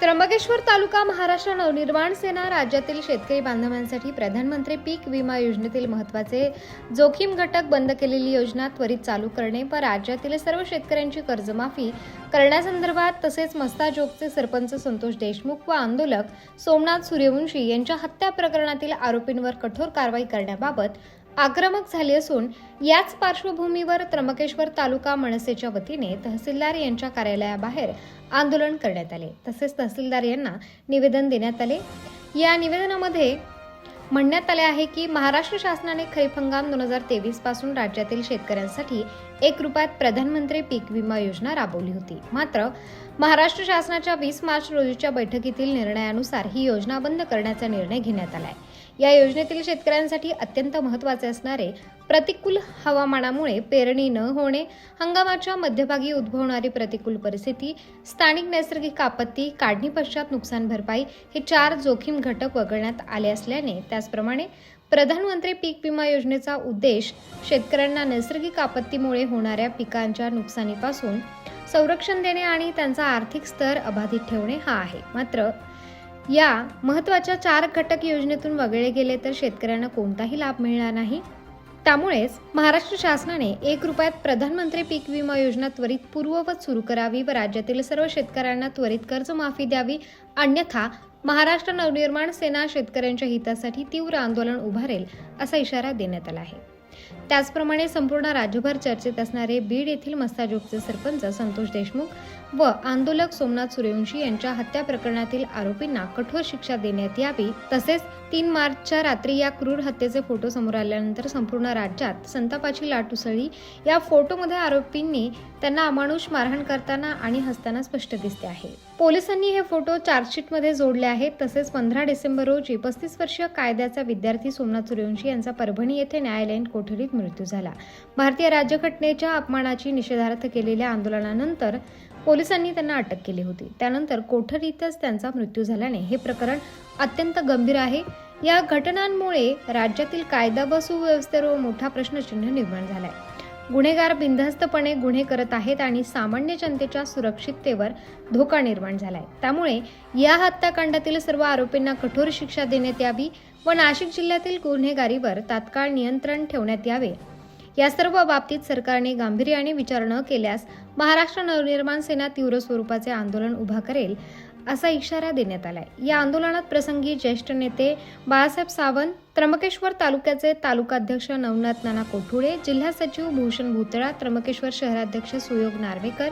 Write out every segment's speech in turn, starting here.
त्र्यंबकेश्वर तालुका महाराष्ट्र नवनिर्माण सेना राज्यातील शेतकरी बांधवांसाठी प्रधानमंत्री पीक विमा योजनेतील महत्त्वाचे जोखीम घटक बंद केलेली योजना त्वरित चालू करणे व राज्यातील सर्व शेतकऱ्यांची कर्जमाफी करण्यासंदर्भात तसेच मस्ताजोगचे सरपंच संतोष देशमुख व आंदोलक सोमनाथ सूर्यवंशी यांच्या हत्या प्रकरणातील आरोपींवर कठोर कारवाई करण्याबाबत आक्रमक झाली असून याच पार्श्वभूमीवर त्र्यंबकेश्वर तालुका मनसेच्या वतीने तहसीलदार यांच्या कार्यालयाबाहेर आंदोलन करण्यात आले. तसेच तहसीलदार यांना निवेदन देण्यात आले. या निवेदनामध्ये म्हणण्यात आले आहे की महाराष्ट्र शासनाने खरीप हंगाम दोन हजार तेवीसपासून राज्यातील शेतकऱ्यांसाठी एक रुपयात प्रधानमंत्री पीक विमा योजना राबवली होती. मात्र महाराष्ट्र शासनाच्या वीस मार्च रोजीच्या बैठकीतील निर्णयानुसार ही योजना बंद करण्याचा निर्णय घेण्यात आलाय. या योजनेतील शेतकऱ्यांसाठी अत्यंत महत्त्वाचे असणारे प्रतिकूल हवामानामुळे पेरणी न होणे हंगामाच्या मध्यभागी उद्भवणारी प्रतिकूल परिस्थिती स्थानिक नैसर्गिक आपत्ती काढणी पश्चात नुकसान भरपाई हे चार जोखीम घटक वगळण्यात आले असल्याने त्याचप्रमाणे प्रधानमंत्री पीक विमा योजनेचा उद्देश शेतकऱ्यांना नैसर्गिक आपत्तीमुळे होणाऱ्या पिकांच्या नुकसानीपासून संरक्षण देणे आणि त्यांचा आर्थिक स्तर अबाधित ठेवणे हा आहे. मात्र या महत्त्वाच्या चार घटक योजनेतून वगळले गेले तर शेतकऱ्यांना कोणताही लाभ मिळणार नाही. त्यामुळेच महाराष्ट्र शासनाने एक रुपयात प्रधानमंत्री पीक विमा योजना त्वरित पूर्ववत सुरू करावी व राज्यातील सर्व शेतकऱ्यांना त्वरित कर्जमाफी द्यावी. अन्यथा महाराष्ट्र नवनिर्माण सेना शेतकऱ्यांच्या हितासाठी तीव्र आंदोलन उभारेल असा इशारा देण्यात आला आहे. त्याचप्रमाणे संपूर्ण राज्यभर चर्चेत असणारे बीड येथील मस्ताजोगचे सरपंच संतोष देशमुख व आंदोलक सोमनाथ सूर्यवंशी यांच्या हत्या प्रकरणातील आरोपींना कठोर शिक्षा देण्यात यावी. तसेच तीन मार्चच्या रात्री या क्रूर हत्येचे फोटो समोर आल्यानंतर संपूर्ण राज्यात संतापाची लाट उसळली. या फोटोमध्ये आरोपींनी त्यांना अमानुष मारहाण करताना आणि हसताना स्पष्ट दिसते आहे. पोलिसांनी हे फोटो चार्जशीटमध्ये जोडले आहेत. तसेच पंधरा डिसेंबर रोजी पस्तीस वर्षीय कायद्याचा विद्यार्थी सोमनाथ सूर्यवंशी यांचा परभणी येथे न्यायालयीन कोठडीत मृत्यू झाला. भारतीय राज्यघटनेच्या अपमानाची निषेधार्थ केलेल्या आंदोलनानंतर पोलिसांनी त्यांना अटक केली होती. त्यानंतर कोठडीतच त्यांचा मृत्यू झाल्याने हे प्रकरण अत्यंत गंभीर आहे. या घटनांमुळे राज्यातील कायदा व सुव्यवस्थेवर मोठा प्रश्नचिन्ह निर्माण झाला आहे गुन्हेगार बिनधास्तपणे गुन्हे करत आहेत आणि सामान्य जनतेच्या सुरक्षिततेवर धोका निर्माण झालाय. त्यामुळे या हत्याकांडातील सर्व आरोपींना कठोर शिक्षा देण्यात यावी व नाशिक जिल्ह्यातील गुन्हेगारीवर तात्काळ नियंत्रण ठेवण्यात यावे. या सर्व बाबतीत सरकारने गांभीर्याने विचार न केल्यास महाराष्ट्र नवनिर्माण सेना तीव्र स्वरूपाचे आंदोलन उभा करेल. असा इशारा देण्यात आलाय. या आंदोलनात प्रसंगी ज्येष्ठ नेते बाळासाहेब सावंत त्र्यंबकेश्वर तालुक्याचे तालुकाध्यक्ष नवनाथ नाना कोठुळे जिल्हा सचिव भूषण भुतळा त्र्यंबकेश्वर शहराध्यक्ष सुयोग नार्वेकर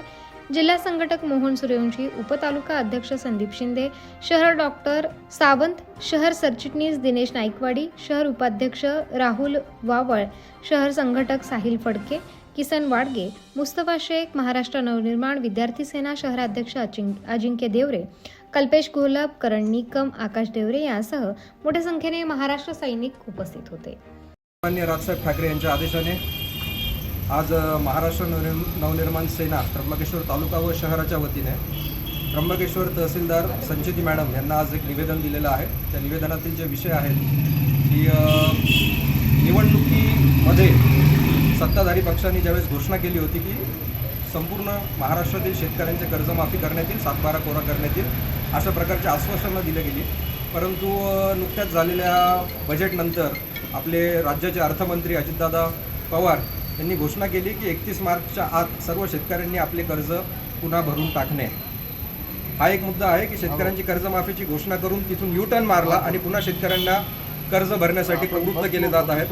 जिल्हा संघटक मोहन सूर्यवंशी उपतालुका अध्यक्ष संदीप शिंदे शहर डॉक्टर सावंत शहर सरचिटणीस दिनेश नाईकवाडी शहर उपाध्यक्ष राहुल वावळ शहर संघटक साहिल फडके किसन वाडगे मुस्तफा शेख महाराष्ट्र नवनिर्माण विद्यार्थी सेना शहराध्यक्ष अजिं अजिंक्य देवरे कल्पेश घोलप करण निकम आकाश देवरे यांसह मोठ्या संख्येने महाराष्ट्र सैनिक उपस्थित होते. मान्य राजसाहेब ठाकरे यांच्या आदेशाने आज महाराष्ट्र नवनिर्म नवनिर्माण सेना त्र्यंबकेश्वर तालुका व शहराच्या वतीने त्र्यंबकेश्वर तहसीलदार संचिती मॅडम यांना आज एक निवेदन दिलेलं आहे. त्या निवेदनातील जे विषय आहेत की निवडणुकीमध्ये सत्ताधारी पक्षांनी ज्यावेळेस घोषणा केली होती की संपूर्ण महाराष्ट्रातील शेतकऱ्यांचे कर्जमाफी करण्यात येईल सातबारा कोरा करण्यात येईल अशा प्रकारची आश्वासनं दिली गेली. परंतु नुकत्याच झालेल्या बजेटनंतर आपले राज्याचे अर्थमंत्री अजितदादा पवार यांनी घोषणा केली की एकतीस मार्चच्या आत सर्व शेतकऱ्यांनी आपले कर्ज पुन्हा भरून टाकणे. हा एक मुद्दा आहे की शेतकऱ्यांची कर्जमाफीची घोषणा करून तिथून यू टर्न मारला आणि पुन्हा शेतकऱ्यांना कर्ज भरण्यासाठी प्रवृत्त केले जात आहेत.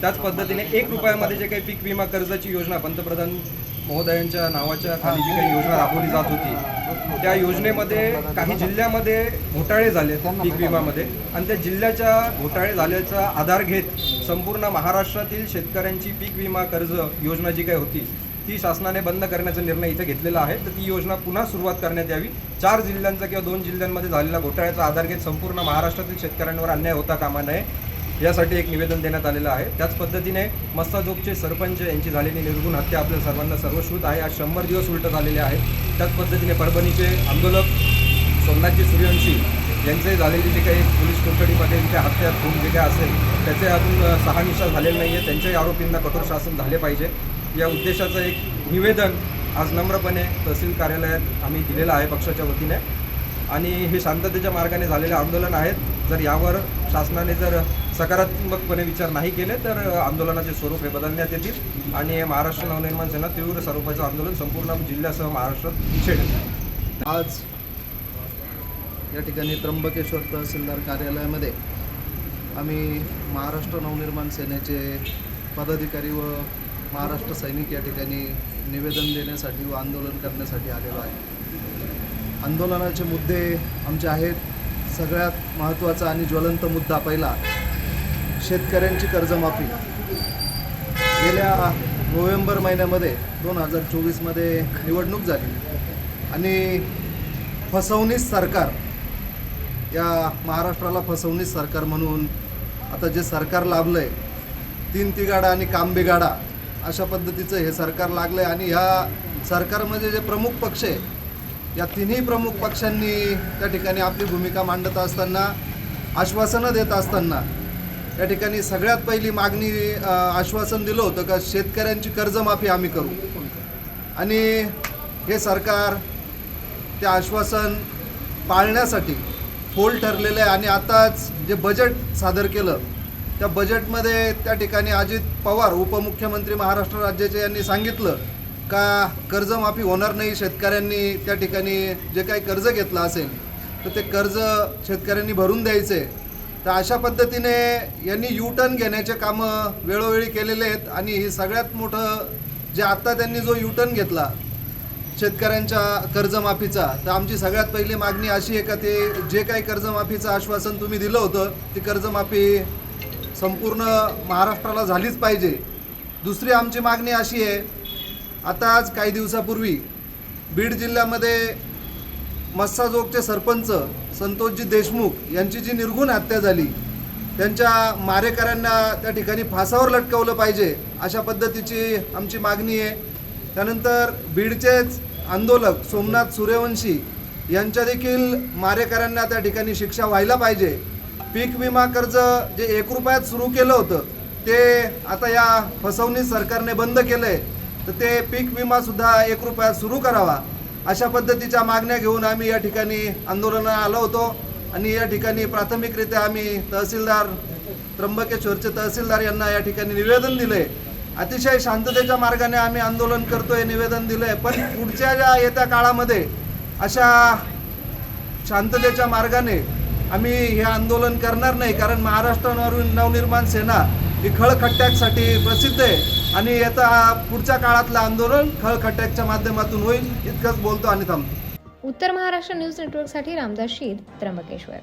त्याच पद्धतीने एक रुपयामध्ये जे काही पीक विमा कर्जाची योजना पंतप्रधान महोदयांच्या नावाच्या खाली जी काही योजना राबवली जात होती त्या योजनेमध्ये काही जिल्ह्यामध्ये घोटाळे झाले पीक विमामध्ये आणि त्या जिल्ह्याच्या घोटाळे झाल्याचा आधार घेत संपूर्ण महाराष्ट्रातील शेतकऱ्यांची पीक विमा कर्ज योजना जी काही होती ती शासनाने बंद करण्याचा निर्णय इथे घेतलेला आहे. तर ती योजना पुन्हा सुरुवात करण्यात यावी. चार जिल्ह्यांचा किंवा दोन जिल्ह्यांमध्ये झालेल्या घोटाळ्याचा आधार घेत संपूर्ण महाराष्ट्रातील शेतकऱ्यांवर अन्याय होता कामा नये. यासाठी एक निवेदन देण्यात आलेलं आहे. त्याच पद्धतीने मस्ताजोगचे सरपंच यांची झालेली निर्गुण हत्या आपल्या सर्वांना सर्वश्रुत आहे. आज शंभर दिवस उलट झालेले आहेत त्याच पद्धतीने परभणीचे आंदोलक सोमनाथजी सूर्यवंशी यांचे झालेली जे काही पोलीस कोठडीमध्ये जे काही हत्या खून जे काही असेल त्याचे अजून सहा निशा झालेले नाही आहे त्यांच्याही आरोपींना कठोर शासन झाले पाहिजे. या उद्देशाचं एक निवेदन आज नम्रपणे तहसील कार्यालयात आम्ही दिलेलं आहे पक्षाच्या वतीने. आणि हे शांततेच्या मार्गाने झालेले आंदोलन आहेत जर यावर शासनाने जर सकारात्मकपणे विचार नाही केले तर आंदोलनाचे स्वरूप हे बदलण्यात येतील. आणि महाराष्ट्र नवनिर्माण सेना तीव्र स्वरूपाचं आंदोलन संपूर्ण जिल्ह्यासह महाराष्ट्रात छेडेल. आज या ठिकाणी त्र्यंबकेश्वर तहसीलदार कार्यालयामध्ये आम्ही महाराष्ट्र नवनिर्माण सेनेचे पदाधिकारी व महाराष्ट्र सैनिक या ठिकाणी निवेदन देण्यासाठी व आंदोलन करण्यासाठी आलेलो आहे. आंदोलनाचे मुद्दे आमचे आहेत. सगळ्यात महत्त्वाचा आणि ज्वलंत मुद्दा पहिला शेतकऱ्यांची कर्जमाफी. गेल्या नोव्हेंबर महिन्यामध्ये दोन हजार चोवीसमध्ये निवडणूक झाली आणि फसवणीस सरकार या महाराष्ट्राला फसवणीस सरकार म्हणून आता जे सरकार लाभलं आहे तीन तिगाडा आणि काम बिगाडा अशा पद्धतीचं हे सरकार लागलं आहे आणि ह्या सरकारमध्ये जे प्रमुख पक्ष आहे या तिन्ही प्रमुख पक्षांनी त्या ठिकाणी आपली भूमिका मांडत असताना आश्वासनं देत असताना या ठिकाणी सगळ्यात पहिली मागणी आश्वासन दिलं होतं का शेतकऱ्यांची कर्जमाफी आम्ही करू. आणि हे सरकार ते आश्वासन पाळण्यासाठी फोल ठरलेलं आहे. आणि आताच जे बजेट सादर केलं त्या बजेटमध्ये त्या ठिकाणी अजित पवार उपमुख्यमंत्री महाराष्ट्र राज्याचे यांनी सांगितलं का कर्जमाफी होणार नाही शेतकऱ्यांनी त्या ठिकाणी जे काही कर्ज घेतलं असेल तर ते कर्ज शेतकऱ्यांनी भरून द्यायचे. तर अशा पद्धतीने यांनी यू टर्न घेण्याचे कामं वेळोवेळी केलेले आहेत आणि हे सगळ्यात मोठं जे आत्ता त्यांनी जो यू टर्न घेतला शेतकऱ्यांच्या कर्जमाफीचा तर आमची सगळ्यात पहिली मागणी अशी आहे का ते जे काही कर्जमाफीचं आश्वासन तुम्ही दिलं होतं ती कर्जमाफी संपूर्ण महाराष्ट्राला झालीच पाहिजे. दुसरी आमची मागणी अशी आहे आता आज काही दिवसापूर्वी बीड जिल्ह्यामध्ये मस्साजोगचे सरपंच संतोषजी देशमुख यांची जी निर्गुण हत्या झाली त्यांच्या मारेकऱ्यांना त्या ठिकाणी फासावर लटकवलं पाहिजे अशा पद्धतीची आमची मागणी आहे. त्यानंतर बीडचेच आंदोलक सोमनाथ सूर्यवंशी यांच्या देखील मारेकऱ्यांना त्या ठिकाणी शिक्षा व्हायला पाहिजे. पीक विमा कर्ज जे एक रुपयात सुरू केलं होतं ते आता या फसवणी सरकारने बंद केलं आहे तर ते पीक विमासुद्धा एक रुपयात सुरू करावा. अशा पद्धतीच्या मागण्या घेऊन आम्ही या ठिकाणी आंदोलनाला आलो होतो. आणि या ठिकाणी प्राथमिकरित्या आम्ही तहसीलदार त्र्यंबकेश्वरचे तहसीलदार यांना या ठिकाणी निवेदन दिले अतिशय शांततेच्या मार्गाने आम्ही आंदोलन करतोय निवेदन दिलंय. पण पुढच्या ज्या येत्या काळामध्ये अशा शांततेच्या मार्गाने आम्ही हे आंदोलन करणार नाही कारण महाराष्ट्र नवनिर्माण सेना ही खळखट्ट्यासाठी प्रसिद्ध आहे. आणि याचा पुढच्या काळातलं आंदोलन खळखट्याच्या माध्यमातून होईल इतकंच बोलतो आणि थांबतो. उत्तर महाराष्ट्र न्यूज नेटवर्कसाठी रामदास शीद त्र्यंबकेश्वर.